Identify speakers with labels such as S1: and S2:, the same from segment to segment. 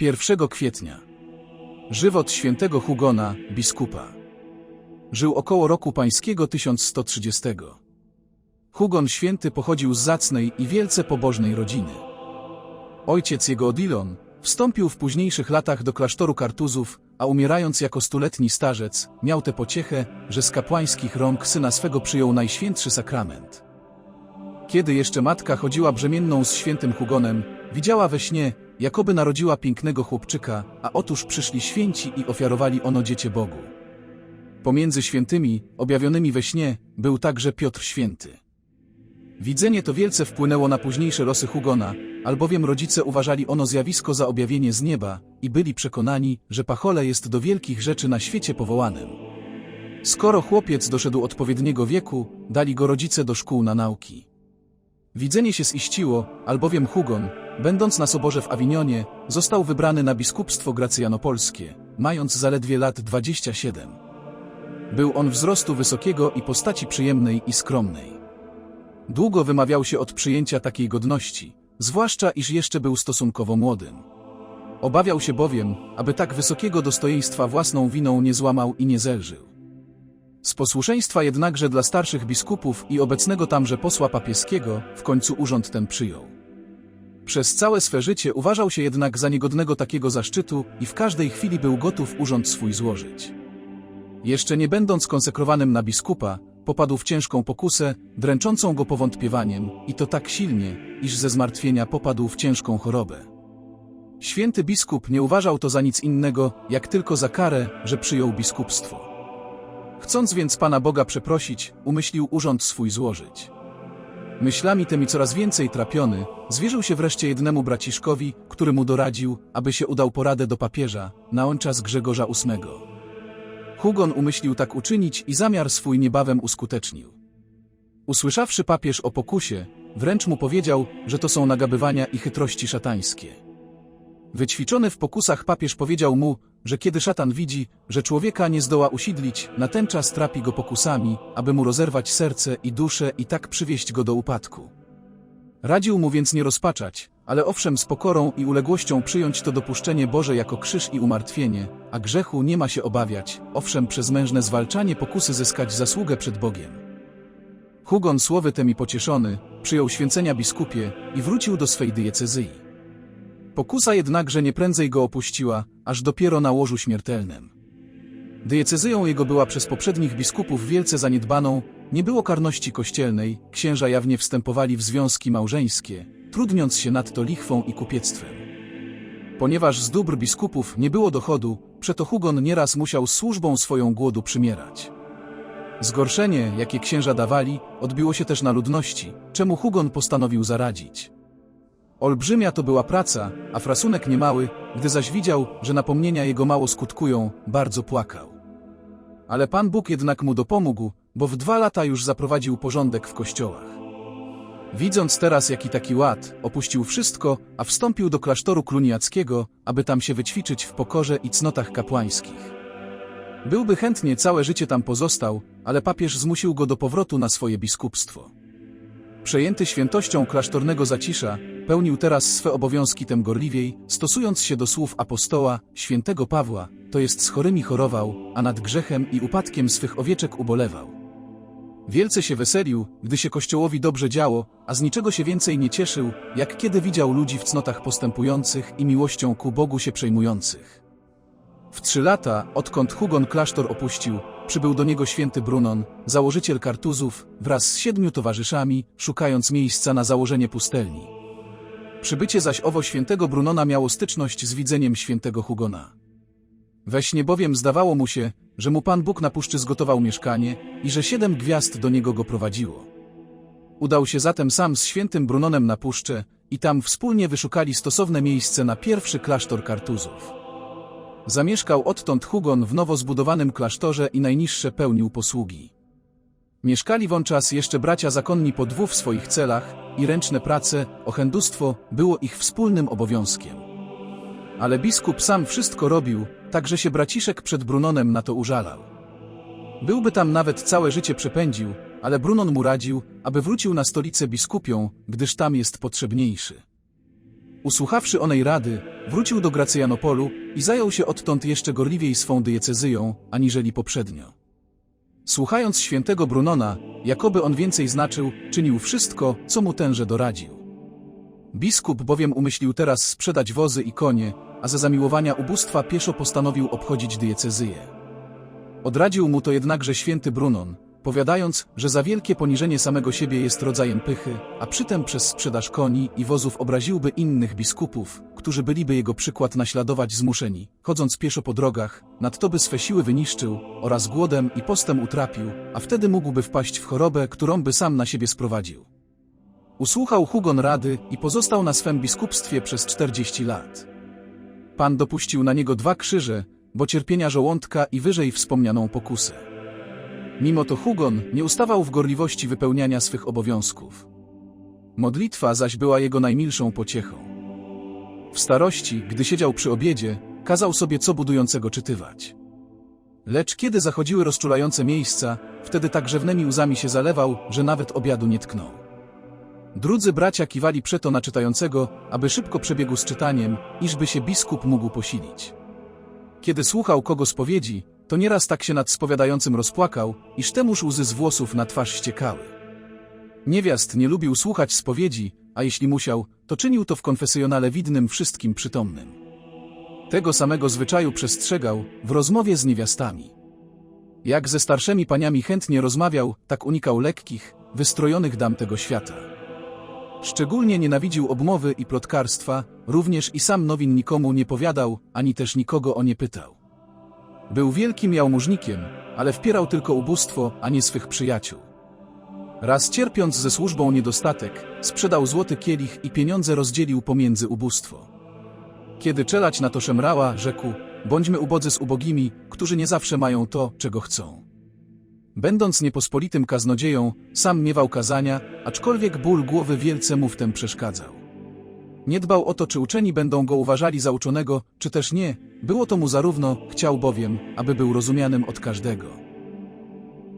S1: 1 kwietnia. Żywot świętego Hugona, biskupa. Żył około roku pańskiego 1130. Hugon święty pochodził z zacnej i wielce pobożnej rodziny. Ojciec jego Odilon wstąpił w późniejszych latach do klasztoru Kartuzów, a umierając jako stuletni starzec, miał tę pociechę, że z kapłańskich rąk syna swego przyjął najświętszy sakrament. Kiedy jeszcze matka chodziła brzemienną z świętym Hugonem, widziała we śnie, jakoby narodziła pięknego chłopczyka, a otóż przyszli święci i ofiarowali ono dziecię Bogu. Pomiędzy świętymi, objawionymi we śnie, był także Piotr Święty. Widzenie to wielce wpłynęło na późniejsze losy Hugona, albowiem rodzice uważali ono zjawisko za objawienie z nieba i byli przekonani, że Pachole jest do wielkich rzeczy na świecie powołanym. Skoro chłopiec doszedł odpowiedniego wieku, dali go rodzice do szkół na nauki. Widzenie się ziściło, albowiem Hugon, będąc na soborze w Awinionie, został wybrany na biskupstwo gracjanopolskie, mając zaledwie lat 27. Był on wzrostu wysokiego i postaci przyjemnej i skromnej. Długo wymawiał się od przyjęcia takiej godności, zwłaszcza iż jeszcze był stosunkowo młodym. Obawiał się bowiem, aby tak wysokiego dostojeństwa własną winą nie złamał i nie zelżył. Z posłuszeństwa jednakże dla starszych biskupów i obecnego tamże posła papieskiego w końcu urząd ten przyjął. Przez całe swe życie uważał się jednak za niegodnego takiego zaszczytu i w każdej chwili był gotów urząd swój złożyć. Jeszcze nie będąc konsekrowanym na biskupa, popadł w ciężką pokusę, dręczącą go powątpiewaniem, i to tak silnie, iż ze zmartwienia popadł w ciężką chorobę. Święty biskup nie uważał to za nic innego, jak tylko za karę, że przyjął biskupstwo. Chcąc więc Pana Boga przeprosić, umyślił urząd swój złożyć. Myślami tymi coraz więcej trapiony, zwierzył się wreszcie jednemu braciszkowi, który mu doradził, aby się udał poradę do papieża, na on czas Grzegorza VIII. Hugon umyślił tak uczynić i zamiar swój niebawem uskutecznił. Usłyszawszy papież o pokusie, wręcz mu powiedział, że to są nagabywania i chytrości szatańskie. Wyćwiczony w pokusach papież powiedział mu, że kiedy szatan widzi, że człowieka nie zdoła usidlić, na ten czas trapi go pokusami, aby mu rozerwać serce i duszę i tak przywieść go do upadku. Radził mu więc nie rozpaczać, ale owszem z pokorą i uległością przyjąć to dopuszczenie Boże jako krzyż i umartwienie, a grzechu nie ma się obawiać, owszem przez mężne zwalczanie pokusy zyskać zasługę przed Bogiem. Hugon słowy temi pocieszony, przyjął święcenia biskupie i wrócił do swej diecezyi. Pokusa jednakże nie prędzej go opuściła, aż dopiero na łożu śmiertelnym. Diecezyją jego była przez poprzednich biskupów wielce zaniedbaną, nie było karności kościelnej, księża jawnie wstępowali w związki małżeńskie, trudniąc się nadto lichwą i kupiectwem. Ponieważ z dóbr biskupów nie było dochodu, przeto Hugon nieraz musiał służbą swoją głodu przymierać. Zgorszenie, jakie księża dawali, odbiło się też na ludności, czemu Hugon postanowił zaradzić. Olbrzymia to była praca, a frasunek niemały, gdy zaś widział, że napomnienia jego mało skutkują, bardzo płakał. Ale Pan Bóg jednak mu dopomógł, bo w dwa lata już zaprowadził porządek w kościołach. Widząc teraz jaki taki ład, opuścił wszystko, a wstąpił do klasztoru kluniackiego, aby tam się wyćwiczyć w pokorze i cnotach kapłańskich. Byłby chętnie całe życie tam pozostał, ale papież zmusił go do powrotu na swoje biskupstwo. Przejęty świętością klasztornego zacisza, pełnił teraz swe obowiązki tem gorliwiej, stosując się do słów apostoła, świętego Pawła, to jest z chorymi chorował, a nad grzechem i upadkiem swych owieczek ubolewał. Wielce się weselił, gdy się Kościołowi dobrze działo, a z niczego się więcej nie cieszył, jak kiedy widział ludzi w cnotach postępujących i miłością ku Bogu się przejmujących. W trzy lata, odkąd Hugon klasztor opuścił, przybył do niego święty Brunon, założyciel Kartuzów, wraz z siedmiu towarzyszami, szukając miejsca na założenie pustelni. Przybycie zaś owo świętego Brunona miało styczność z widzeniem świętego Hugona. We śnie bowiem zdawało mu się, że mu Pan Bóg na puszczy zgotował mieszkanie i że siedem gwiazd do niego go prowadziło. Udał się zatem sam z świętym Brunonem na puszczę i tam wspólnie wyszukali stosowne miejsce na pierwszy klasztor Kartuzów. Zamieszkał odtąd Hugon w nowo zbudowanym klasztorze i najniższe pełnił posługi. Mieszkali wówczas jeszcze bracia zakonni po dwóch swoich celach i ręczne prace, ochendustwo było ich wspólnym obowiązkiem. Ale biskup sam wszystko robił, tak że się braciszek przed Brunonem na to użalał. Byłby tam nawet całe życie przepędził, ale Brunon mu radził, aby wrócił na stolicę biskupią, gdyż tam jest potrzebniejszy. Usłuchawszy onej rady, wrócił do Gracjanopolu i zajął się odtąd jeszcze gorliwiej swą diecezyją, aniżeli poprzednio. Słuchając świętego Brunona, jakoby on więcej znaczył, czynił wszystko, co mu tenże doradził. Biskup bowiem umyślił teraz sprzedać wozy i konie, a ze zamiłowania ubóstwa pieszo postanowił obchodzić diecezyję. Odradził mu to jednakże święty Brunon, powiadając, że za wielkie poniżenie samego siebie jest rodzajem pychy, a przytem przez sprzedaż koni i wozów obraziłby innych biskupów, którzy byliby jego przykład naśladować zmuszeni, chodząc pieszo po drogach, nadto by swe siły wyniszczył oraz głodem i postem utrapił, a wtedy mógłby wpaść w chorobę, którą by sam na siebie sprowadził. Usłuchał Hugon rady i pozostał na swem biskupstwie przez 40 lat. Pan dopuścił na niego dwa krzyże, bo cierpienia żołądka i wyżej wspomnianą pokusę. Mimo to Hugon nie ustawał w gorliwości wypełniania swych obowiązków. Modlitwa zaś była jego najmilszą pociechą. W starości, gdy siedział przy obiedzie, kazał sobie co budującego czytywać. Lecz kiedy zachodziły rozczulające miejsca, wtedy tak rzewnymi łzami się zalewał, że nawet obiadu nie tknął. Drudzy bracia kiwali przeto na czytającego, aby szybko przebiegł z czytaniem, iżby się biskup mógł posilić. Kiedy słuchał kogo spowiedzi, to nieraz tak się nad spowiadającym rozpłakał, iż temuż łzy z włosów na twarz ściekały. Niewiast nie lubił słuchać spowiedzi, a jeśli musiał, to czynił to w konfesjonale widnym wszystkim przytomnym. Tego samego zwyczaju przestrzegał w rozmowie z niewiastami. Jak ze starszymi paniami chętnie rozmawiał, tak unikał lekkich, wystrojonych dam tego świata. Szczególnie nienawidził obmowy i plotkarstwa, również i sam nowin nikomu nie powiadał, ani też nikogo o nie pytał. Był wielkim jałmużnikiem, ale wpierał tylko ubóstwo, a nie swych przyjaciół. Raz cierpiąc ze służbą niedostatek, sprzedał złoty kielich i pieniądze rozdzielił pomiędzy ubóstwo. Kiedy czelać na to szemrała, rzekł, bądźmy ubodzy z ubogimi, którzy nie zawsze mają to, czego chcą. Będąc niepospolitym kaznodzieją, sam miewał kazania, aczkolwiek ból głowy wielce mu w tym przeszkadzał. Nie dbał o to, czy uczeni będą go uważali za uczonego, czy też nie, było to mu zarówno, chciał bowiem, aby był rozumianym od każdego.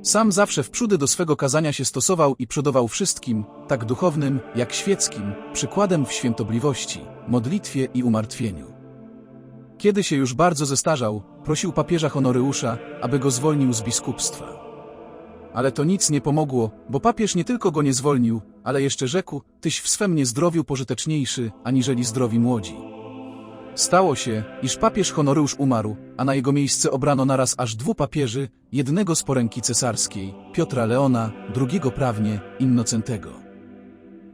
S1: Sam zawsze w przódy do swego kazania się stosował i przodował wszystkim, tak duchownym, jak świeckim, przykładem w świętobliwości, modlitwie i umartwieniu. Kiedy się już bardzo zestarzał, prosił papieża Honoryusza, aby go zwolnił z biskupstwa. Ale to nic nie pomogło, bo papież nie tylko go nie zwolnił, ale jeszcze rzekł, tyś w swem niezdrowiu pożyteczniejszy, aniżeli zdrowi młodzi. Stało się, iż papież Honoryusz umarł, a na jego miejsce obrano naraz aż dwu papieży, jednego z poręki cesarskiej, Piotra Leona, drugiego prawnie, Innocentego.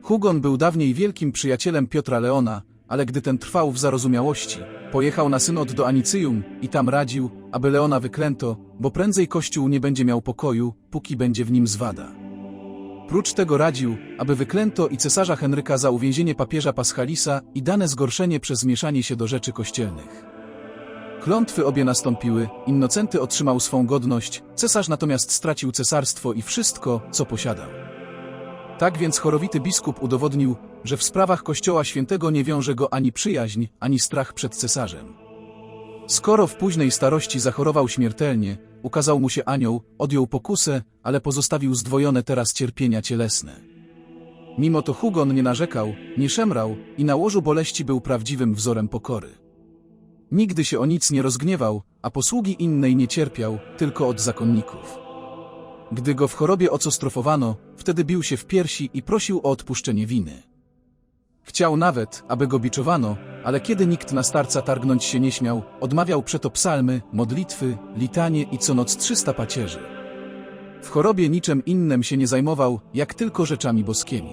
S1: Hugon był dawniej wielkim przyjacielem Piotra Leona, ale gdy ten trwał w zarozumiałości, pojechał na synod do Anicyjum i tam radził, aby Leona wyklęto, bo prędzej Kościół nie będzie miał pokoju, póki będzie w nim zwada. Prócz tego radził, aby wyklęto i cesarza Henryka za uwięzienie papieża Paschalisa i dane zgorszenie przez mieszanie się do rzeczy kościelnych. Klątwy obie nastąpiły, Innocenty otrzymał swą godność, cesarz natomiast stracił cesarstwo i wszystko, co posiadał. Tak więc chorowity biskup udowodnił, że w sprawach Kościoła Świętego nie wiąże go ani przyjaźń, ani strach przed cesarzem. Skoro w późnej starości zachorował śmiertelnie, ukazał mu się anioł, odjął pokusę, ale pozostawił zdwojone teraz cierpienia cielesne. Mimo to Hugon nie narzekał, nie szemrał i na łożu boleści był prawdziwym wzorem pokory. Nigdy się o nic nie rozgniewał, a posługi innej nie cierpiał, tylko od zakonników. Gdy go w chorobie ocostrofowano, wtedy bił się w piersi i prosił o odpuszczenie winy. Chciał nawet, aby go biczowano, ale kiedy nikt na starca targnąć się nie śmiał, odmawiał przeto psalmy, modlitwy, litanie i co noc trzysta pacierzy. W chorobie niczym innym się nie zajmował, jak tylko rzeczami boskimi.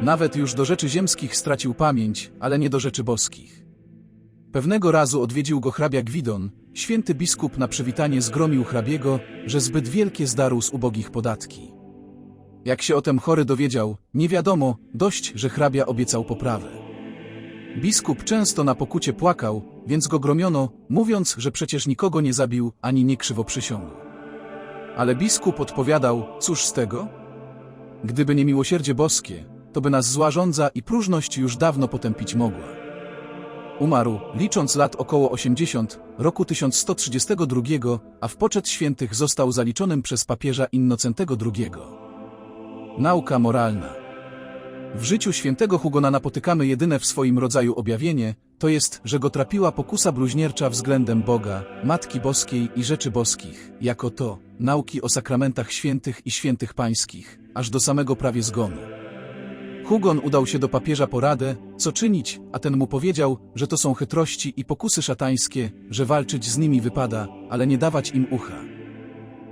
S1: Nawet już do rzeczy ziemskich stracił pamięć, ale nie do rzeczy boskich. Pewnego razu odwiedził go hrabia Gwidon, święty biskup na przywitanie zgromił hrabiego, że zbyt wielkie zdarł z ubogich podatki. Jak się o tem chory dowiedział, nie wiadomo, dość, że hrabia obiecał poprawę. Biskup często na pokucie płakał, więc go gromiono, mówiąc, że przecież nikogo nie zabił, ani nie krzywo przysiągł. Ale biskup odpowiadał, cóż z tego? Gdyby nie miłosierdzie boskie, to by nas zła żądza i próżność już dawno potępić mogła. Umarł, licząc lat około 80, roku 1132, a w poczet świętych został zaliczonym przez papieża Innocentego II. Nauka moralna. W życiu świętego Hugona napotykamy jedyne w swoim rodzaju objawienie, to jest, że go trapiła pokusa bluźniercza względem Boga, Matki Boskiej i rzeczy boskich, jako to, nauki o sakramentach świętych i świętych pańskich, aż do samego prawie zgonu. Hugon udał się do papieża po radę, co czynić, a ten mu powiedział, że to są chytrości i pokusy szatańskie, że walczyć z nimi wypada, ale nie dawać im ucha.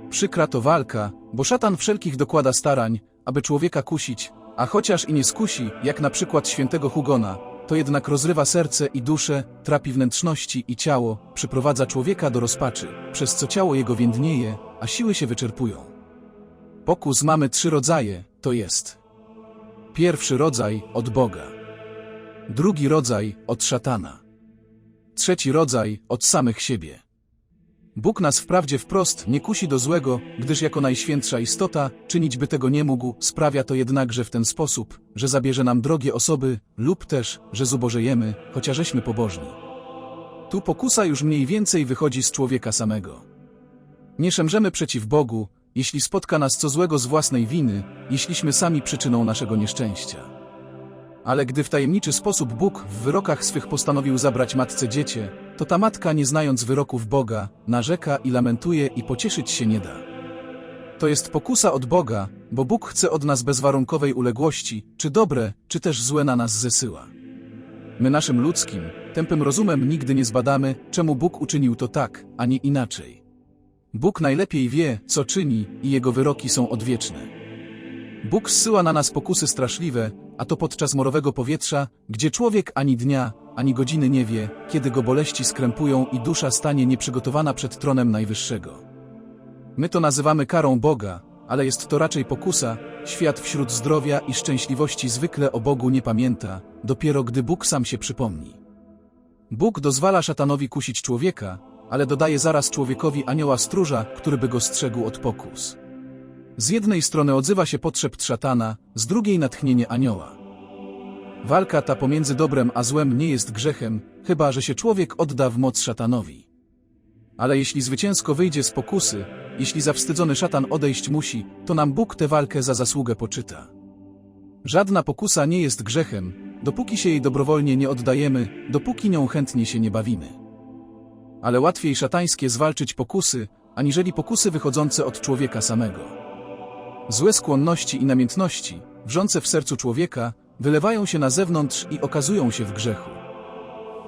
S1: Przykra to walka, bo szatan wszelkich dokłada starań, aby człowieka kusić, a chociaż i nie skusi, jak na przykład świętego Hugona, to jednak rozrywa serce i duszę, trapi wnętrzności i ciało, przyprowadza człowieka do rozpaczy, przez co ciało jego więdnieje, a siły się wyczerpują. Pokus mamy trzy rodzaje, to jest Pierwszy rodzaj od Boga. Drugi rodzaj od szatana. Trzeci rodzaj od samych siebie. Bóg nas wprawdzie wprost nie kusi do złego, gdyż jako najświętsza istota, czynić by tego nie mógł, sprawia to jednakże w ten sposób, że zabierze nam drogie osoby, lub też, że zubożejemy, chociażeśmy pobożni. Tu pokusa już mniej więcej wychodzi z człowieka samego. Nie szemrzemy przeciw Bogu, jeśli spotka nas co złego z własnej winy, jeśliśmy sami przyczyną naszego nieszczęścia. Ale gdy w tajemniczy sposób Bóg w wyrokach swych postanowił zabrać matce dziecię, to ta matka, nie znając wyroków Boga, narzeka i lamentuje i pocieszyć się nie da. To jest pokusa od Boga, bo Bóg chce od nas bezwarunkowej uległości, czy dobre, czy też złe na nas zesyła. My naszym ludzkim, tępym rozumem nigdy nie zbadamy, czemu Bóg uczynił to tak, a nie inaczej. Bóg najlepiej wie, co czyni, i jego wyroki są odwieczne. Bóg zsyła na nas pokusy straszliwe, a to podczas morowego powietrza, gdzie człowiek ani dnia, ani godziny nie wie, kiedy go boleści skrępują i dusza stanie nieprzygotowana przed tronem Najwyższego. My to nazywamy karą Boga, ale jest to raczej pokusa, świat wśród zdrowia i szczęśliwości zwykle o Bogu nie pamięta, dopiero gdy Bóg sam się przypomni. Bóg dozwala szatanowi kusić człowieka, ale dodaje zaraz człowiekowi anioła stróża, który by go strzegł od pokus. Z jednej strony odzywa się potrzeb szatana, z drugiej natchnienie anioła. Walka ta pomiędzy dobrem a złem nie jest grzechem, chyba że się człowiek odda w moc szatanowi. Ale jeśli zwycięsko wyjdzie z pokusy, jeśli zawstydzony szatan odejść musi, to nam Bóg tę walkę za zasługę poczyta. Żadna pokusa nie jest grzechem, dopóki się jej dobrowolnie nie oddajemy, dopóki nią chętnie się nie bawimy. Ale łatwiej szatańskie zwalczyć pokusy, aniżeli pokusy wychodzące od człowieka samego. Złe skłonności i namiętności, wrzące w sercu człowieka, wylewają się na zewnątrz i okazują się w grzechu.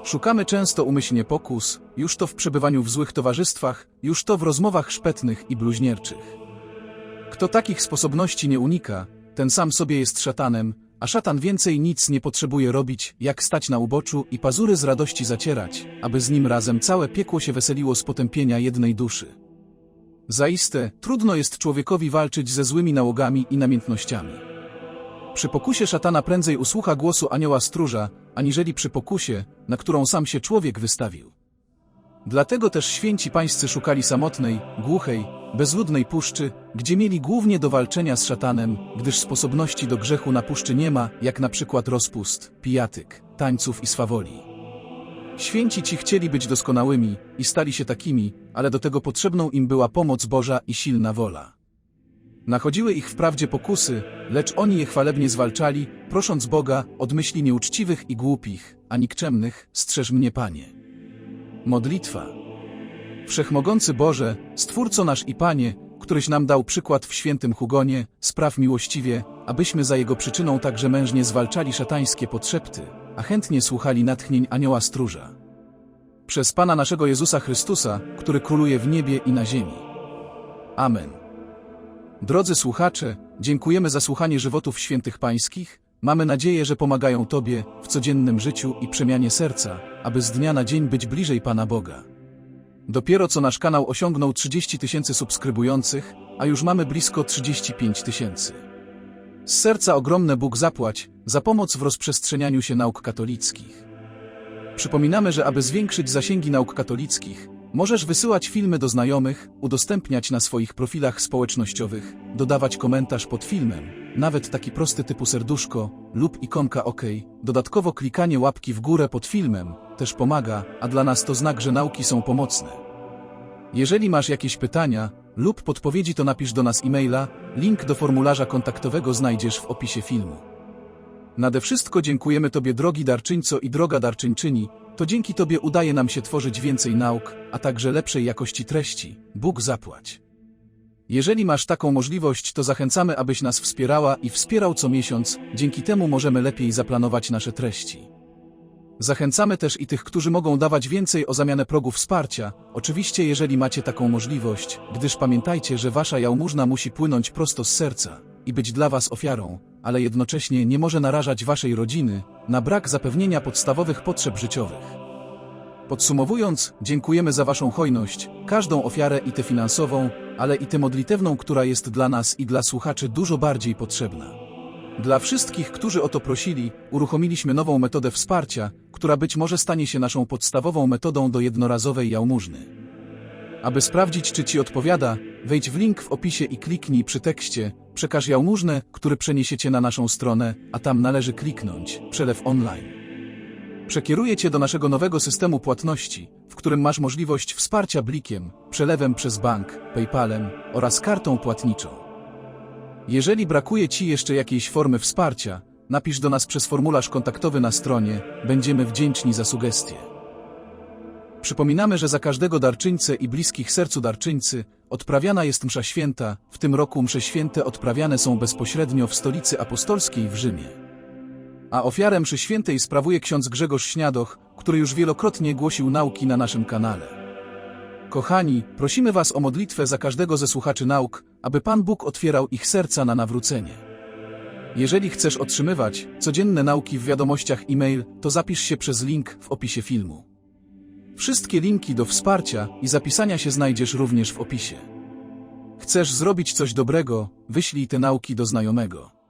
S1: Szukamy często umyślnie pokus, już to w przebywaniu w złych towarzystwach, już to w rozmowach szpetnych i bluźnierczych. Kto takich sposobności nie unika, ten sam sobie jest szatanem, a szatan więcej nic nie potrzebuje robić, jak stać na uboczu i pazury z radości zacierać, aby z nim razem całe piekło się weseliło z potępienia jednej duszy. Zaiste, trudno jest człowiekowi walczyć ze złymi nałogami i namiętnościami. Przy pokusie szatana prędzej usłucha głosu anioła stróża, aniżeli przy pokusie, na którą sam się człowiek wystawił. Dlatego też święci pańscy szukali samotnej, głuchej, bezludnej puszczy, gdzie mieli głównie do walczenia z szatanem, gdyż sposobności do grzechu na puszczy nie ma, jak na przykład rozpust, pijatyk, tańców i swawoli. Święci ci chcieli być doskonałymi i stali się takimi, ale do tego potrzebną im była pomoc Boża i silna wola. Nachodziły ich wprawdzie pokusy, lecz oni je chwalebnie zwalczali, prosząc Boga od myśli nieuczciwych i głupich, a nikczemnych, strzeż mnie Panie. Modlitwa Wszechmogący Boże, Stwórco nasz i Panie, któryś nam dał przykład w świętym Hugonie, spraw miłościwie, abyśmy za jego przyczyną także mężnie zwalczali szatańskie potrzepty, a chętnie słuchali natchnień anioła stróża. Przez Pana naszego Jezusa Chrystusa, który króluje w niebie i na ziemi. Amen. Drodzy słuchacze, dziękujemy za słuchanie żywotów świętych pańskich, mamy nadzieję, że pomagają Tobie w codziennym życiu i przemianie serca, aby z dnia na dzień być bliżej Pana Boga. Dopiero co nasz kanał osiągnął 30 tysięcy subskrybujących, a już mamy blisko 35 tysięcy. Z serca ogromne Bóg zapłać za pomoc w rozprzestrzenianiu się nauk katolickich. Przypominamy, że aby zwiększyć zasięgi nauk katolickich, możesz wysyłać filmy do znajomych, udostępniać na swoich profilach społecznościowych, dodawać komentarz pod filmem, nawet taki prosty typu serduszko lub ikonka OK. Dodatkowo klikanie łapki w górę pod filmem też pomaga, a dla nas to znak, że nauki są pomocne. Jeżeli masz jakieś pytania lub podpowiedzi, to napisz do nas e-maila, link do formularza kontaktowego znajdziesz w opisie filmu. Nade wszystko dziękujemy Tobie, drogi darczyńco i droga darczyńczyni. To dzięki Tobie udaje nam się tworzyć więcej nauk, a także lepszej jakości treści. Bóg zapłać. Jeżeli masz taką możliwość, to zachęcamy, abyś nas wspierała i wspierał co miesiąc, dzięki temu możemy lepiej zaplanować nasze treści. Zachęcamy też i tych, którzy mogą dawać więcej o zamianę progu wsparcia, oczywiście jeżeli macie taką możliwość, gdyż pamiętajcie, że wasza jałmużna musi płynąć prosto z serca i być dla was ofiarą, ale jednocześnie nie może narażać waszej rodziny na brak zapewnienia podstawowych potrzeb życiowych. Podsumowując, dziękujemy za Waszą hojność, każdą ofiarę i tę finansową, ale i tę modlitewną, która jest dla nas i dla słuchaczy dużo bardziej potrzebna. Dla wszystkich, którzy o to prosili, uruchomiliśmy nową metodę wsparcia, która być może stanie się naszą podstawową metodą do jednorazowej jałmużny. Aby sprawdzić, czy Ci odpowiada, wejdź w link w opisie i kliknij przy tekście Przekaż jałmużnę, który przeniesiecie na naszą stronę, a tam należy kliknąć Przelew online. Przekieruję Cię do naszego nowego systemu płatności, w którym masz możliwość wsparcia blikiem, przelewem przez bank, PayPalem oraz kartą płatniczą. Jeżeli brakuje Ci jeszcze jakiejś formy wsparcia, napisz do nas przez formularz kontaktowy na stronie, będziemy wdzięczni za sugestie. Przypominamy, że za każdego darczyńcę i bliskich sercu darczyńcy odprawiana jest msza święta, w tym roku msze święte odprawiane są bezpośrednio w stolicy apostolskiej w Rzymie. A ofiarę mszy świętej sprawuje ksiądz Grzegorz Śniadoch, który już wielokrotnie głosił nauki na naszym kanale. Kochani, prosimy Was o modlitwę za każdego ze słuchaczy nauk, aby Pan Bóg otwierał ich serca na nawrócenie. Jeżeli chcesz otrzymywać codzienne nauki w wiadomościach e-mail, to zapisz się przez link w opisie filmu. Wszystkie linki do wsparcia i zapisania się znajdziesz również w opisie. Chcesz zrobić coś dobrego, wyślij te nauki do znajomego.